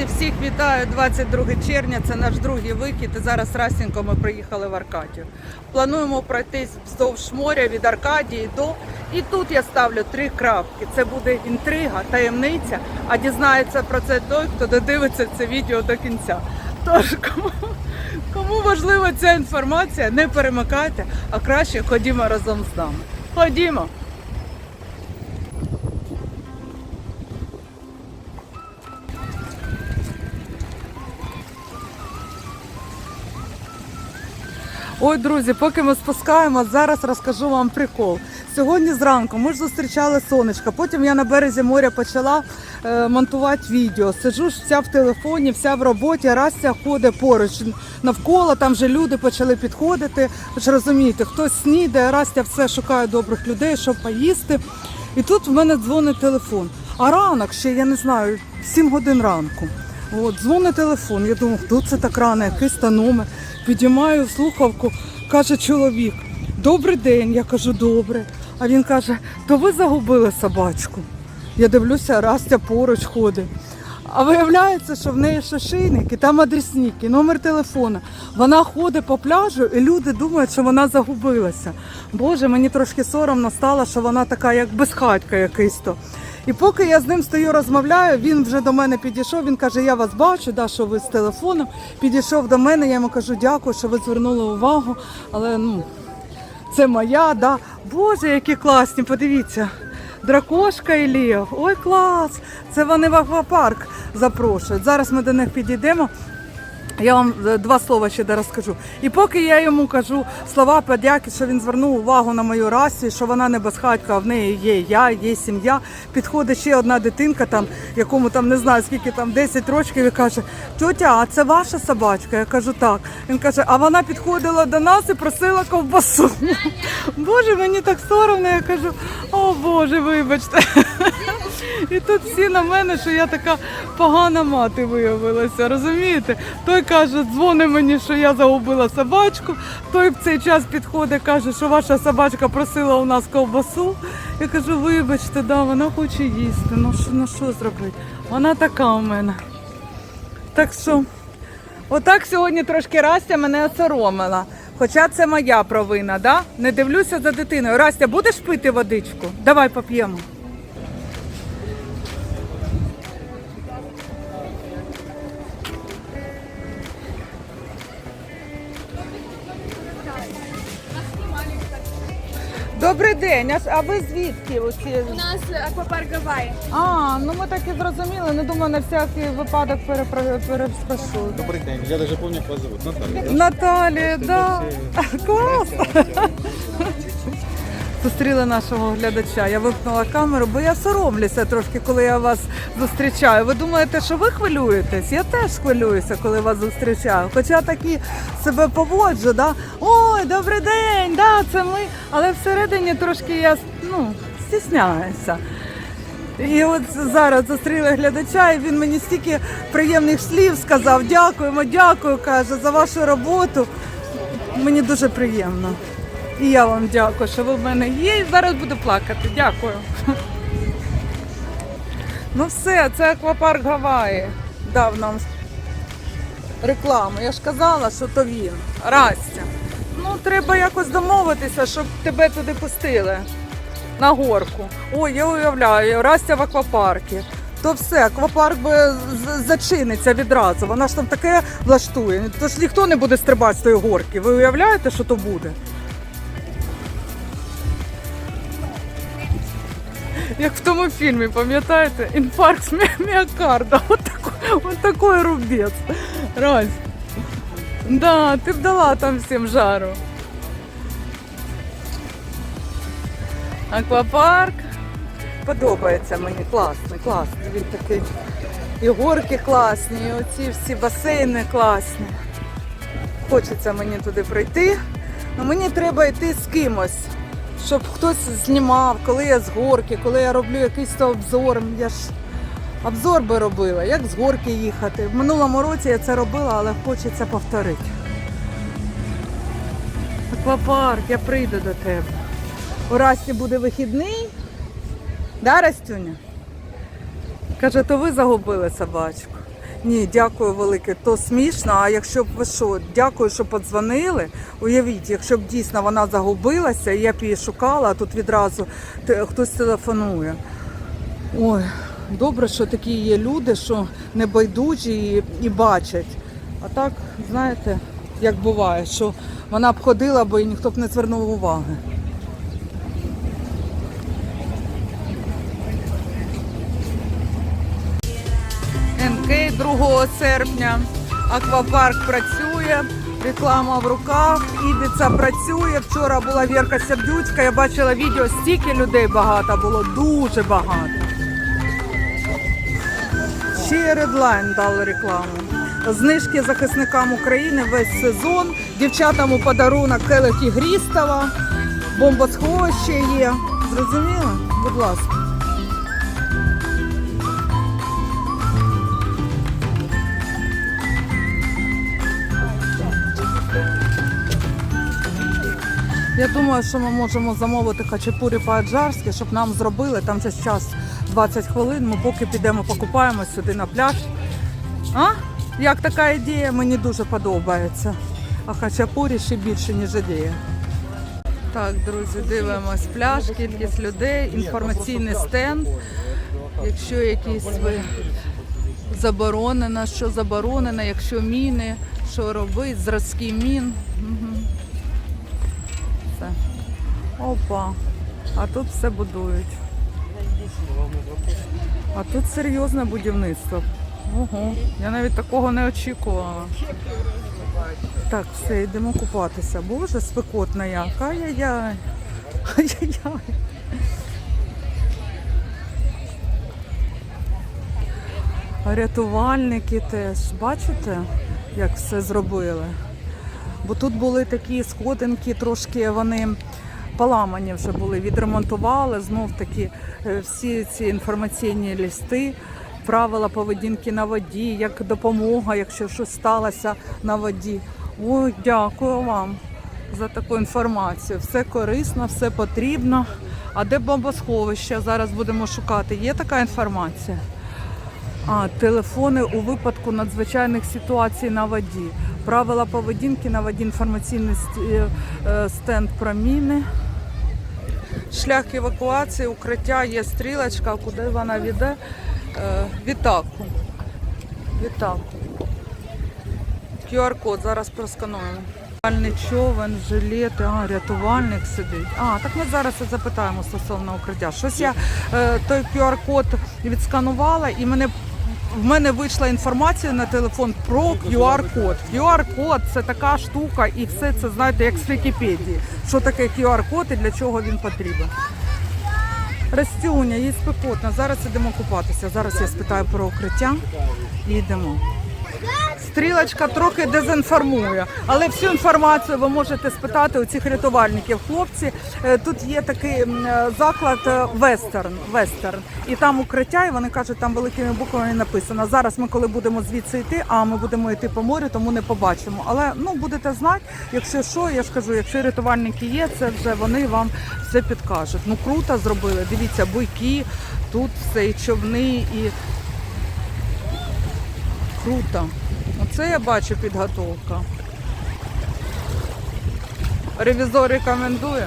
Друзі, всіх вітаю 22 червня. Це наш другий вихід. І зараз Расінко ми приїхали в Аркадію. Плануємо пройтись вздовж моря від Аркадії до. І тут я ставлю три крапки. Це буде інтрига, таємниця. А дізнається про це той, хто додивиться це відео до кінця. Тож кому, кому важлива ця інформація, не перемикайте, а краще ходімо разом з нами. Ходімо. Ой, друзі, поки ми спускаємо, зараз розкажу вам прикол. Сьогодні зранку ми ж зустрічали сонечко. Потім я на березі моря почала е, монтувати відео. Сиджу ж вся в телефоні, вся в роботі. Растя ходить поруч навколо. Там вже люди почали підходити. Ж розумієте, хтось снідає, Растя все шукає добрих людей, щоб поїсти. І тут в мене дзвонить телефон. А ранок ще я не знаю, 7 годин ранку. От, дзвонить телефон. Я думаю, хто це так рано, якийсь та номер. Підіймаю слухавку, каже чоловік, добрий день. Я кажу, добре. А він каже, то ви загубили собачку. Я дивлюся, Растя поруч ходить. А виявляється, що в неї шишийник і там адресник, і номер телефона. Вона ходить по пляжу, і люди думають, що вона загубилася. Боже, мені трошки соромно стало, що вона така, як безхатька якийсь то. І поки я з ним стою, розмовляю, він вже до мене підійшов. Він каже: Я вас бачу, да, що ви з телефоном. Підійшов до мене. Я йому кажу, дякую, що ви звернули увагу. Але ну, це моя, да. Боже, які класні, подивіться. Дракошка і Лев. Ой, клас! Це вони в аквапарк запрошують. Зараз ми до них підійдемо. Я вам е, два слова ще розкажу. І поки я йому кажу слова подяки, що він звернув увагу на мою расу, що вона не безхатька, а в неї є я, є сім'я. Підходить ще одна дитинка, там, якому там не знаю скільки там 10 років, і каже: Тьотя, а це ваша собачка? Я кажу, так. Він каже, а вона підходила до нас і просила ковбасу. Боже, мені так соромно. Я кажу, о Боже, вибачте. І тут всі на мене, що я така погана мати виявилася, розумієте? Той каже, дзвони мені, що я загубила собачку. Той в цей час підходить, каже, що ваша собачка просила у нас ковбасу. Я кажу, вибачте, да, вона хоче їсти. Ну що, ну що зробити? Вона така у мене. Так що, отак сьогодні трошки Растя мене осоромила. Хоча це моя провина, да? Не дивлюся за дитиною. Растя, будеш пити водичку? Давай поп'ємо. Добрий день, а а ви звідки? Оці? У нас аквапарк Гавайи. А, ну ми так і зрозуміли. Не думаю, на всякий випадок перепро- переспрошу. Добрый день, я даже помню, как вас зовут. Наталья. Наталія, да. Клас. Зустріли нашого глядача. Я вимкнула камеру, бо я соромлюся трошки, коли я вас зустрічаю. Ви думаєте, що ви хвилюєтесь? Я теж хвилююся, коли вас зустрічаю. Хоча такі себе поводжу, да? ой, добрий день, да, це ми. Але всередині трошки я ну, стісняюся. І от зараз зустріли глядача, і він мені стільки приємних слів сказав. Дякуємо, дякую, каже, за вашу роботу. Мені дуже приємно. І я вам дякую, що ви в мене є. І зараз буду плакати. Дякую. Ну все, це аквапарк Гаваї дав нам рекламу. Я ж казала, що то він. Растя. Ну, треба якось домовитися, щоб тебе туди пустили на горку. Ой, я уявляю, Растя в аквапаркі. То все, аквапарк би зачиниться відразу. Вона ж там таке влаштує. Тож ніхто не буде стрибати з тої горки. Ви уявляєте, що то буде? Як в тому фільмі, пам'ятаєте? Інфаркт мі- міокарда. От такой, от такой рубець. Раз. Да, ти б дала там всім жару. Аквапарк. Подобається мені, класний, класний. Він такий. І горки класні, і оці всі басейни класні. Хочеться мені туди прийти. але мені треба йти з кимось, щоб хтось знімав, коли я з горки, коли я роблю якийсь то обзор. Я ж обзор би робила, як з горки їхати. В минулому році я це робила, але хочеться повторити. Аквапарк, я прийду до тебе. У Расті буде вихідний. Да, Растюня? Каже, то ви загубили собачку. Ні, дякую велике. То смішно. А якщо б ви що, дякую, що подзвонили. Уявіть, якщо б дійсно вона загубилася, я б її шукала, а тут відразу хтось телефонує. Ой, добре, що такі є люди, що не байдужі і, і бачать. А так, знаєте, як буває, що вона б ходила, бо і ніхто б не звернув уваги. НК 2 серпня. Аквапарк працює, реклама в руках, Ібіца працює. Вчора була Вірка Сердючка, я бачила відео, стільки людей багато було, дуже багато. Ще Редлайн дали рекламу. Знижки захисникам України весь сезон. Дівчатам у подарунок келихи Грістова, бомбосховище є. Зрозуміло? Будь ласка. Я думаю, що ми можемо замовити хачапурі по-аджарськи, щоб нам зробили. Там же час 20 хвилин. Ми поки підемо покупаємо сюди на пляж. А? Як така ідея? Мені дуже подобається. А хачапурі ще більше, ніж ідея. Так, друзі, дивимось пляж, кількість людей, інформаційний стенд. Якщо якісь ви заборонено, що заборонено, якщо міни, що робити, зразки мін. Угу. Все. Опа. А тут все будують. А тут серйозне будівництво. Ого, я навіть такого не очікувала. Так, все, йдемо купатися. Боже, спекотна як. Ай-яй-яй. Ай-яй-яй. Рятувальники теж. Бачите, як все зробили? Бо тут були такі сходинки, трошки вони поламані вже були, відремонтували. Знов таки е, всі ці інформаційні листи, правила поведінки на воді, як допомога, якщо щось сталося на воді. Ой, дякую вам за таку інформацію. Все корисно, все потрібно. А де бомбосховище? Зараз будемо шукати. Є така інформація? А, телефони у випадку надзвичайних ситуацій на воді. Правила поведінки на воді, інформаційний е, стенд про міни. Шлях евакуації, укриття, є стрілочка, куди вона веде. Е, Вітаку. Вітаку. QR-код, зараз проскануємо. Рятувальний човен, жилети, а, рятувальник сидить. А, так ми зараз і запитаємо стосовно укриття. Щось я е, той QR-код відсканувала і мене. В мене вийшла інформація на телефон про QR-код. QR-код це така штука, і все це знаєте, як з Вікіпедії. Що таке QR-код і для чого він потрібен. Растюня, їй спекотно. Зараз ідемо купатися. Зараз я спитаю про укриття і йдемо. Стрілочка трохи дезінформує, але всю інформацію ви можете спитати у цих рятувальників. Хлопці, е, тут є такий е, заклад е, вестерн, вестерн, і там укриття, і вони кажуть, там великими буквами написано. Зараз ми, коли будемо звідси йти, а ми будемо йти по морю, тому не побачимо. Але ну будете знати, якщо що, я ж кажу, якщо рятувальники є, це вже вони вам все підкажуть. Ну круто зробили. Дивіться, буйки, тут все і човни, і круто. Оце я бачу підготовка. Ревізор рекомендує.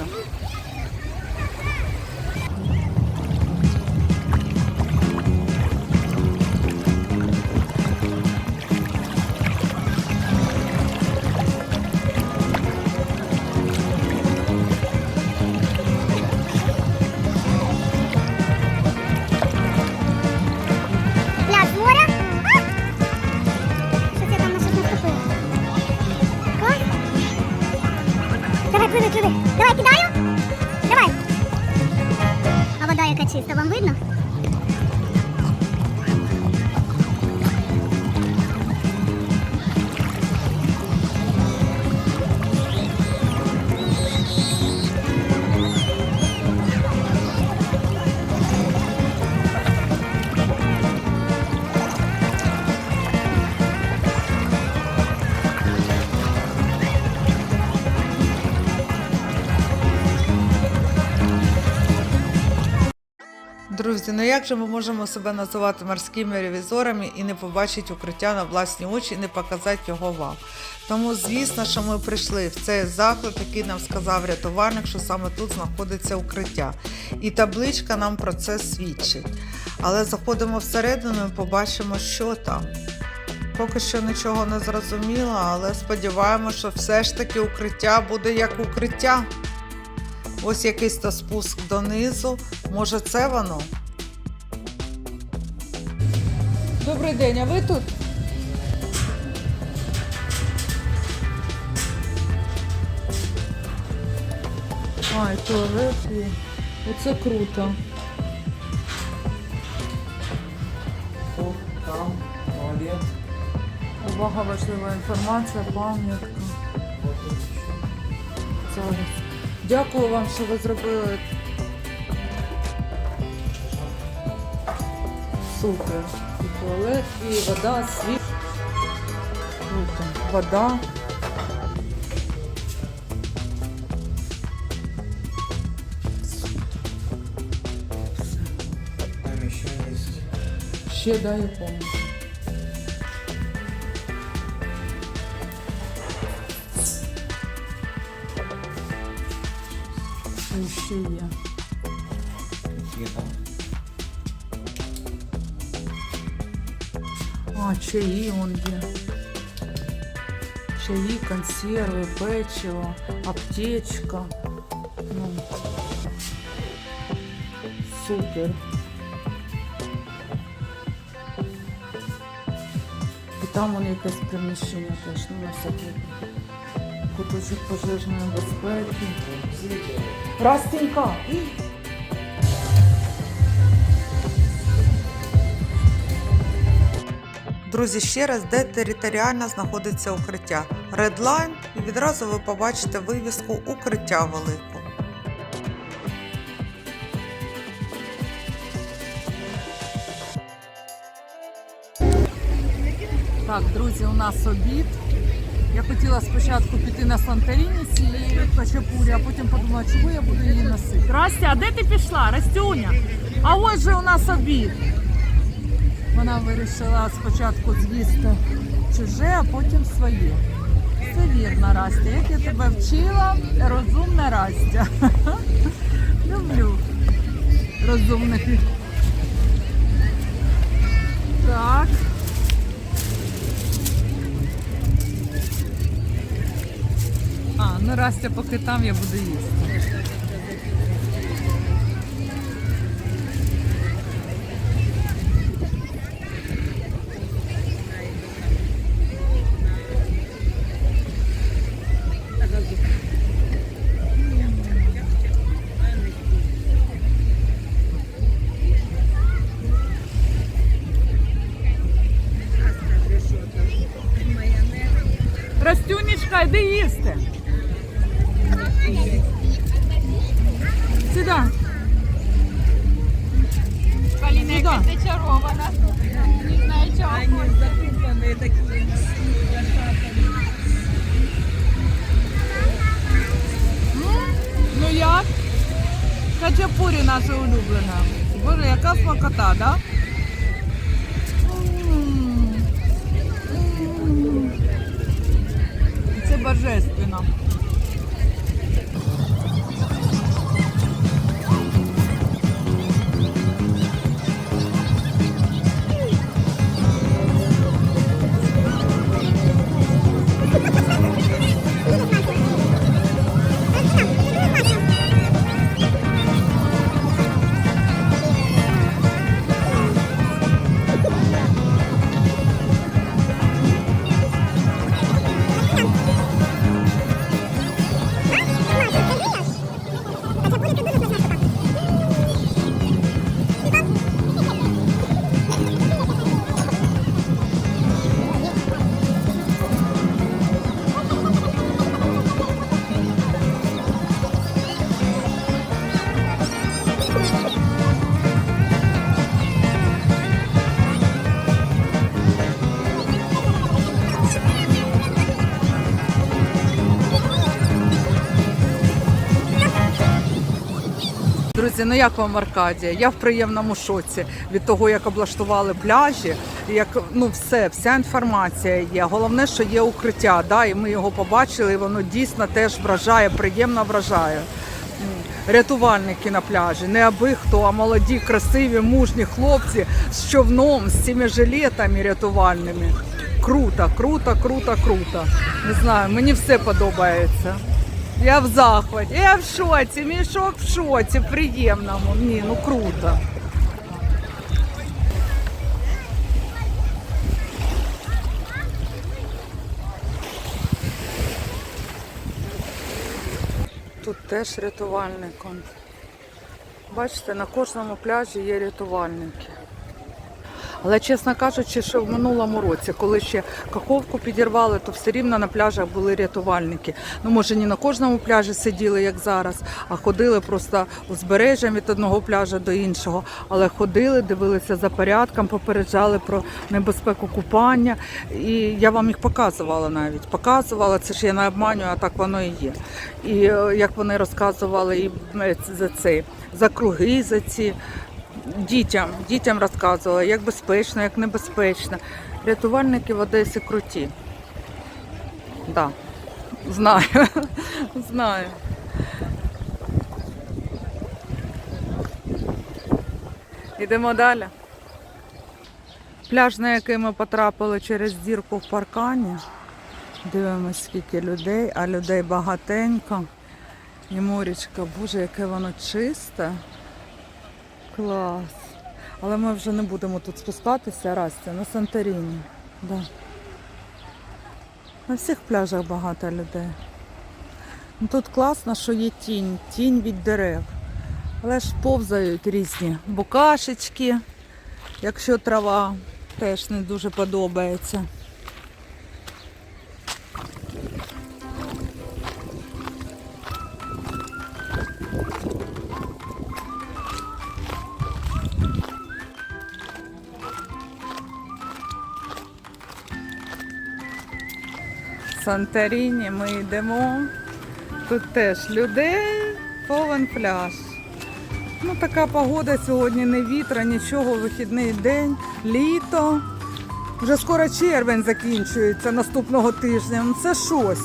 Ну як же ми можемо себе називати морськими ревізорами і не побачити укриття на власні очі і не показати його вам? Тому, звісно, що ми прийшли в цей заклад, який нам сказав рятувальник, що саме тут знаходиться укриття. І табличка нам про це свідчить. Але заходимо всередину і побачимо, що там. Поки що нічого не зрозуміло, але сподіваємося, що все ж таки укриття буде як укриття. Ось якийсь то спуск донизу. Може, це воно? Добрий день, а ви тут? А, і туалет є. Оце круто. О, там, туалет. Увага, важлива інформація, пам'ятка. Дякую вам, що ви зробили. Супер. І туалет, і вода, світ. Круто. Вода. Там еще есть. Ще дай я помню. Що ще є? Какие там? А, чаї он є. Чаї, консерви, печиво, аптечка. Ну. Супер. І там вон якесь приміщення теж, ну на всякий куточок пожежної безпеки. Растенька! Друзі, ще раз, де територіально знаходиться укриття. Red Line, і відразу ви побачите вивіску укриття велику. Так, друзі, у нас обід. Я хотіла спочатку піти на Санторіні з цією хачапурі, а потім подумала, чого я буду її носити. Растя, а де ти пішла? Растюня? А ось же у нас обід. Вона вирішила спочатку з'їсти чуже, а потім своє. Це вірно, Растя. Як я тебе вчила, розумна Растя. Люблю розумних. Так. А, ну Растя, поки там я буду їсти. Друзі, ну як вам Аркадія? Я в приємному шоці від того, як облаштували пляжі, як ну все, вся інформація є. Головне, що є укриття, да, і ми його побачили, і воно дійсно теж вражає, приємно вражає. Рятувальники на пляжі, не аби хто, а молоді, красиві, мужні хлопці з човном, з цими жилетами рятувальними. Круто, круто, круто, круто. Не знаю, мені все подобається. Я в захваті, я в шоці, мішок в шоці, приємному. Ні, ну круто. Тут теж рятувальником. Бачите, на кожному пляжі є рятувальники. Але, чесно кажучи, що в минулому році, коли ще каховку підірвали, то все рівно на пляжах були рятувальники. Ну, може, не на кожному пляжі сиділи, як зараз, а ходили просто узбережжям від одного пляжа до іншого. Але ходили, дивилися за порядком, попереджали про небезпеку купання. І я вам їх показувала навіть. Показувала, це ж я не обманюю, а так воно і є. І е, як вони розказували і е, за це, за круги, за ці дітям, дітям розказувала, як безпечно, як небезпечно. Рятувальники в Одесі круті. Да. Знаю. Знаю. Йдемо далі. Пляж, на який ми потрапили через дірку в паркані. Дивимось, скільки людей, а людей багатенько. І морічка, боже, яке воно чисте. Клас. Але ми вже не будемо тут спускатися, Растя, на Санторіні. Да. На всіх пляжах багато людей. Ну, Тут класно, що є тінь, тінь від дерев. Але ж повзають різні букашечки, якщо трава теж не дуже подобається. Санторіні ми йдемо. Тут теж людей, повен пляж. Ну, така погода сьогодні, не вітра, нічого, вихідний день, літо. Вже скоро червень закінчується наступного тижня. Ну це щось.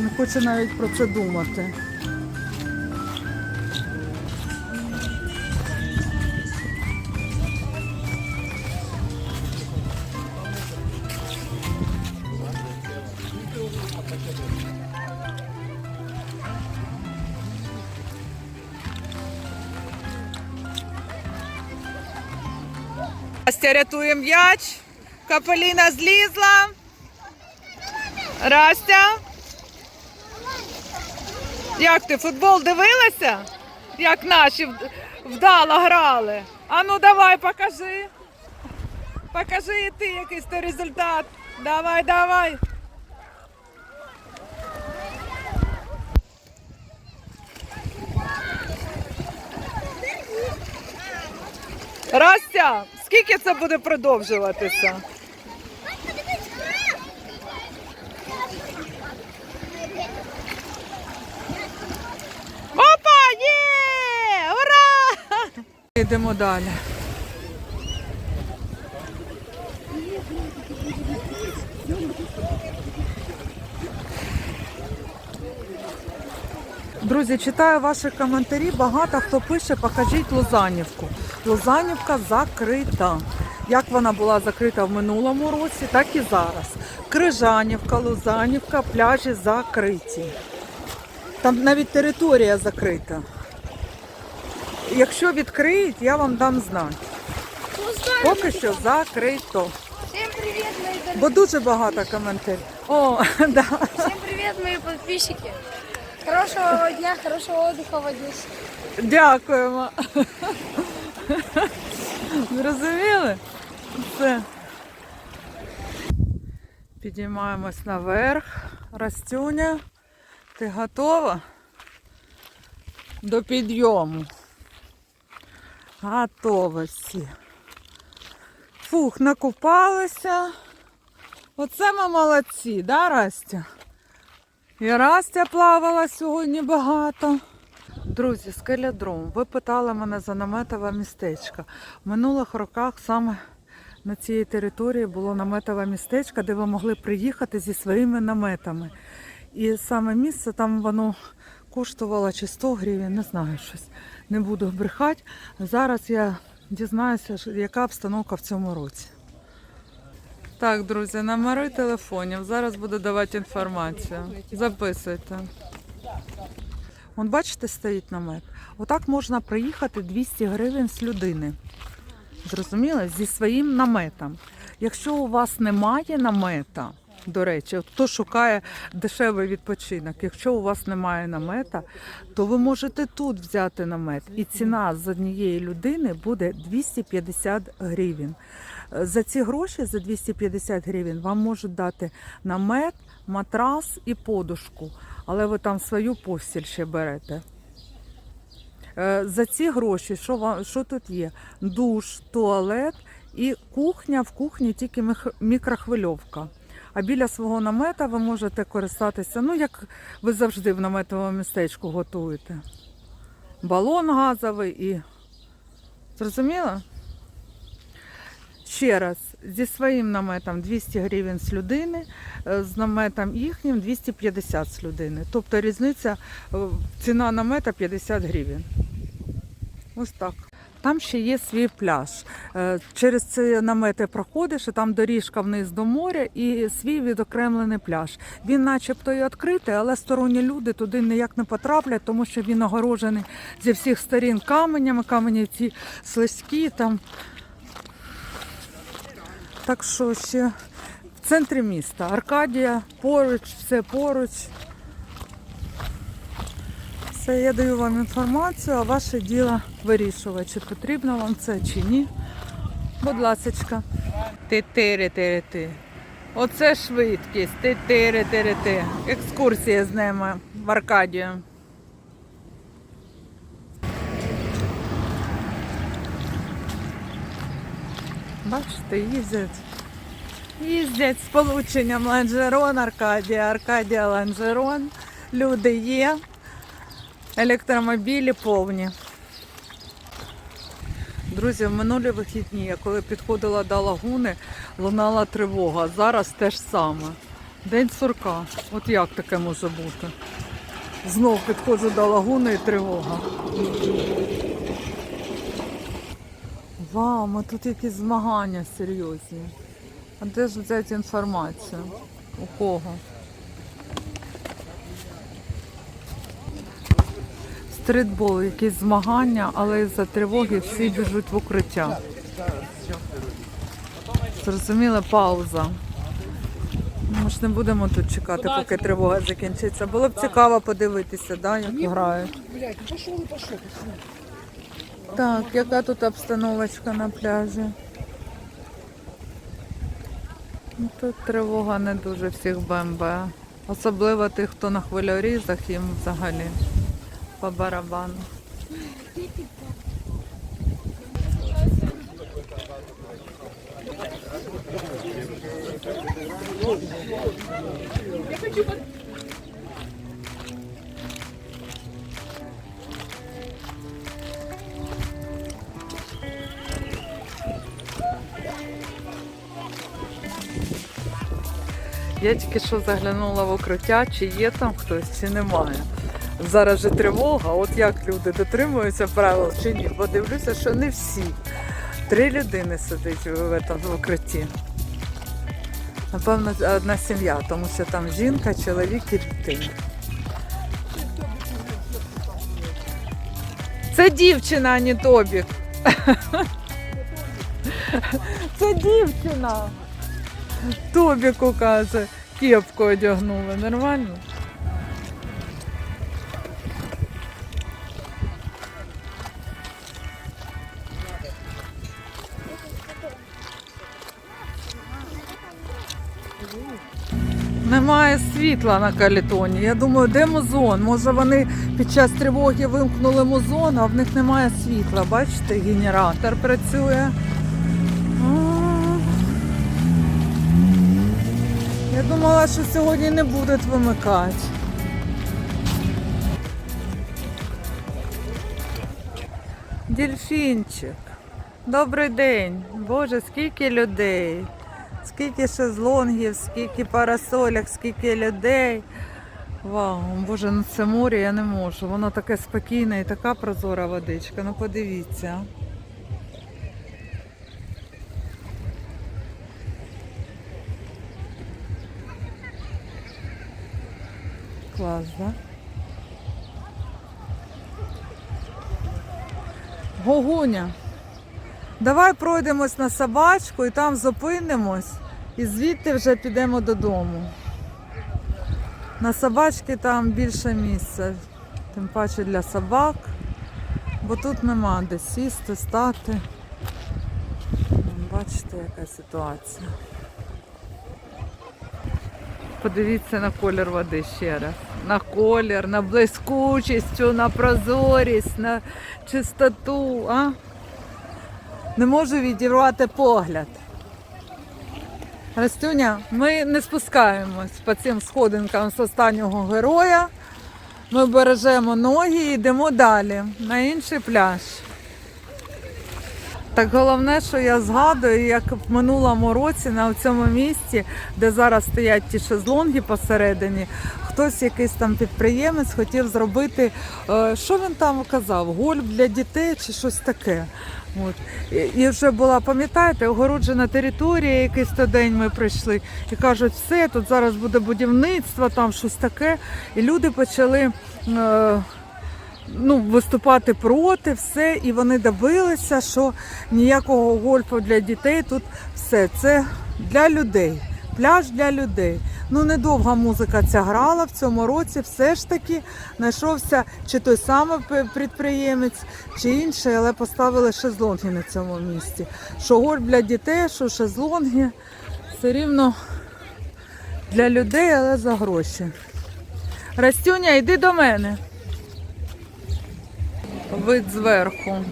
Не хочу навіть про це думати. Настя рятує м'яч. Капеліна злізла. Растя. Як ти футбол дивилася? Як наші вдало грали. А ну давай, покажи. Покажи і ти якийсь то результат. Давай, давай. Растя, скільки це буде продовжуватися? Опа! Є! Ура! Йдемо далі. Друзі, читаю ваші коментарі. Багато хто пише, покажіть Лозанівку. Лозанівка закрита. Як вона була закрита в минулому році, так і зараз. Крижанівка, Лозанівка, пляжі закриті. Там навіть територія закрита. Якщо відкриють, я вам дам знати. Поки що закрито. Всем привет, мои дорогие. Бо дуже багато коментарів. О, да. Всем привет, мои подписчики. Хорошего дня, хорошего отдыха в Одессе. Дякуємо. Зрозуміли? Все. Підіймаємось наверх. Растюня, ти готова? До підйому. Готова всі. Фух, накупалися. Оце ми молодці, да, Растя? І Растя плавала сьогодні багато. Друзі, скелядром, ви питали мене за наметове містечко. В минулих роках саме на цій території було наметове містечко, де ви могли приїхати зі своїми наметами. І саме місце там воно коштувало чи 100 гривень, не знаю щось. Не буду брехати. Зараз я дізнаюся, яка обстановка в цьому році. Так, друзі, номери телефонів. Зараз буду давати інформацію. Записуйте. Вон, бачите, стоїть намет. Отак можна приїхати 200 гривень з людини. Зрозуміло? Зі своїм наметом. Якщо у вас немає намета, до речі, от хто шукає дешевий відпочинок, якщо у вас немає намета, то ви можете тут взяти намет. І ціна з однієї людини буде 250 гривень. За ці гроші, за 250 гривень, вам можуть дати намет, матрас і подушку, але ви там свою постіль ще берете. Е, За ці гроші, що, вам, що тут є? Душ, туалет і кухня. В кухні тільки мікрохвильовка. А біля свого намета ви можете користатися, ну як ви завжди в наметовому містечку готуєте. Балон газовий і. Зрозуміло? Ще раз, зі своїм наметом 200 гривень з людини, е, з наметом їхнім 250 з людини. Тобто різниця, е, ціна намета 50 гривень. Ось так. Там ще є свій пляж. Е, Через ці намети проходиш, і там доріжка вниз до моря і свій відокремлений пляж. Він начебто і відкритий, але сторонні люди туди ніяк не потраплять, тому що він огорожений зі всіх сторін каменями, камені ці слизькі там. Так що ще в центрі міста. Аркадія поруч, все поруч. Все, я даю вам інформацію, а ваше діло вирішувати, чи потрібно вам це, чи ні. Будь ласочка. Ти-тири-тири-ти. Оце швидкість. Ти-тири-тири-ти. Екскурсія з ними в Аркадію. Бачите, їздять. Їздять з полученням Ланжерон, Аркадія, Аркадія Ланжерон. Люди є. Електромобілі повні. Друзі, в минулі вихідні, я коли підходила до лагуни, лунала тривога. Зараз те ж саме. День сурка. От як таке може бути? Знов підходжу до лагуни і тривога. Вау, а тут якісь змагання серйозні. А де ж взяти інформацію? У кого? Стритбол, якісь змагання, але із-за тривоги всі біжуть в укриття. Зрозуміла пауза. Ми ж не будемо тут чекати, поки тривога закінчиться. Було б цікаво подивитися, да, як грають. Так, яка тут обстановочка на пляжі? Ну, Тут тривога не дуже всіх бембе. Особливо тих, хто на хвильорізах, їм взагалі по барабану. Я тільки що заглянула в укриття, чи є там хтось, чи немає. Зараз же тривога, от як люди дотримуються правил чи ні, бо дивлюся, що не всі. Три людини сидить в, в укритті. Напевно, одна сім'я, тому що там жінка, чоловік і дитина. Це дівчина, а не Тобік. Це дівчина. Тобіку каже, кепку одягнули. Нормально? Немає світла на калітоні. Я думаю, де музон? Може вони під час тривоги вимкнули музон, а в них немає світла. Бачите, генератор працює. Я думала, що сьогодні не будуть вимикати. Дельфінчик. Добрий день. Боже, скільки людей. Скільки шезлонгів, скільки парасоляк, скільки людей. Вау, Боже, ну це море я не можу. Воно таке спокійне і така прозора водичка. Ну подивіться. Клас, да? Гогуня. Давай пройдемось на собачку і там зупинимось, і звідти вже підемо додому. На собачки там більше місця, тим паче для собак, бо тут нема де сісти, стати. Бачите, яка ситуація. Подивіться на колір води ще раз. На колір, на блискучість, на прозорість, на чистоту. А? Не можу відірвати погляд. Растюня, ми не спускаємось по цим сходинкам з останнього героя. Ми бережемо ноги і йдемо далі на інший пляж. Так головне, що я згадую, як в минулому році на цьому місці, де зараз стоять ті шезлонги посередині, хтось, якийсь там підприємець, хотів зробити, е, що він там казав, гольф для дітей чи щось таке. От. І- вже була, пам'ятаєте, огороджена територія, якийсь то день ми прийшли, і кажуть, все, тут зараз буде будівництво, там щось таке. І люди почали. Е, ну, виступати проти, все, і вони добилися, що ніякого гольфу для дітей тут все. Це для людей. Пляж для людей. Ну, недовга музика ця грала в цьому році. Все ж таки знайшовся чи той самий підприємець, чи інший, але поставили шезлонги на цьому місці. Що гольф для дітей, що шезлонги. Все рівно для людей, але за гроші. Растюня, йди до мене вид зверху.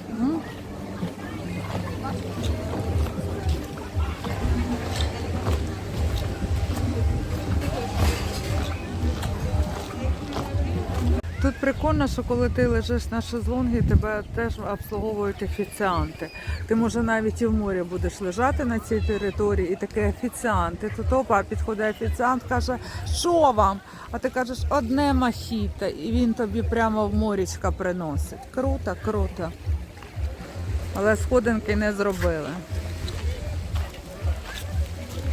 Тут прикольно, що коли ти лежиш на шезлонгі, тебе теж обслуговують офіціанти. Ти може навіть і в морі будеш лежати на цій території, і такий офіціант. Тут опа, підходить офіціант, каже, що вам? А ти кажеш, одне мохіто, і він тобі прямо в морічка приносить. Круто, круто. Але сходинки не зробили.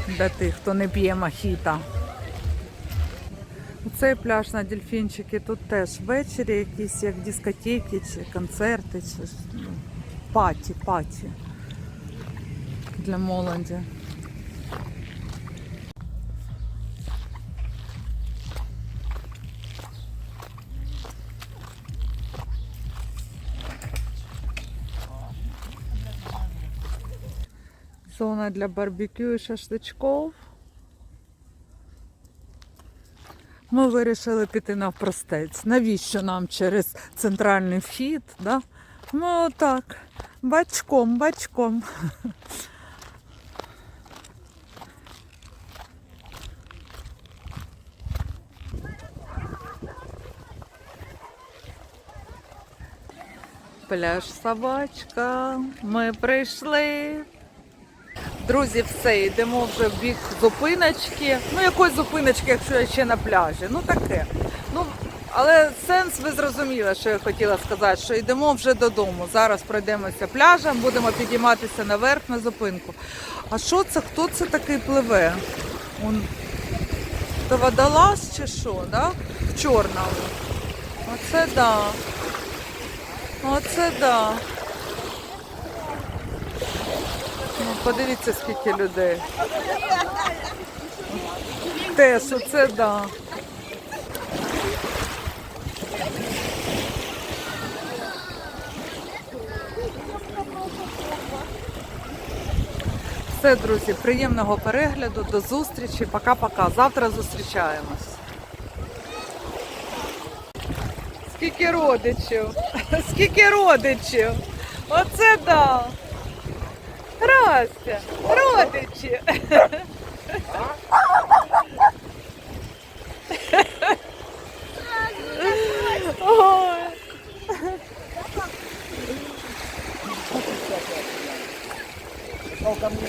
Для тих, хто не п'є мохіто. Цей пляж на дельфінчики тут теж ввечері якісь як дискотеки чи концерти, чи ну, паті, паті для молоді. Зона для барбекю і шашличков. Ми вирішили піти навпростець. Навіщо нам через центральний вхід? Да? Ми отак, бачком, бачком. Пляж собачка. Ми прийшли. Друзі, все, йдемо вже в бік зупиночки. Ну, якої зупиночки, якщо я ще на пляжі. Ну таке. Ну, але сенс ви зрозуміли, що я хотіла сказати, що йдемо вже додому. Зараз пройдемося пляжем, будемо підійматися наверх на зупинку. А що це? Хто це такий пливе? Он... То водолаз чи що, да? В чорному. Оце да. Оце да. Ну, подивіться, скільки людей. Теж, оце да. Все, друзі, приємного перегляду, до зустрічі. Пока-пока. Завтра зустрічаємось. Скільки родичів? Скільки родичів? Оце да. Растя, родичі. Ой. Ко мне.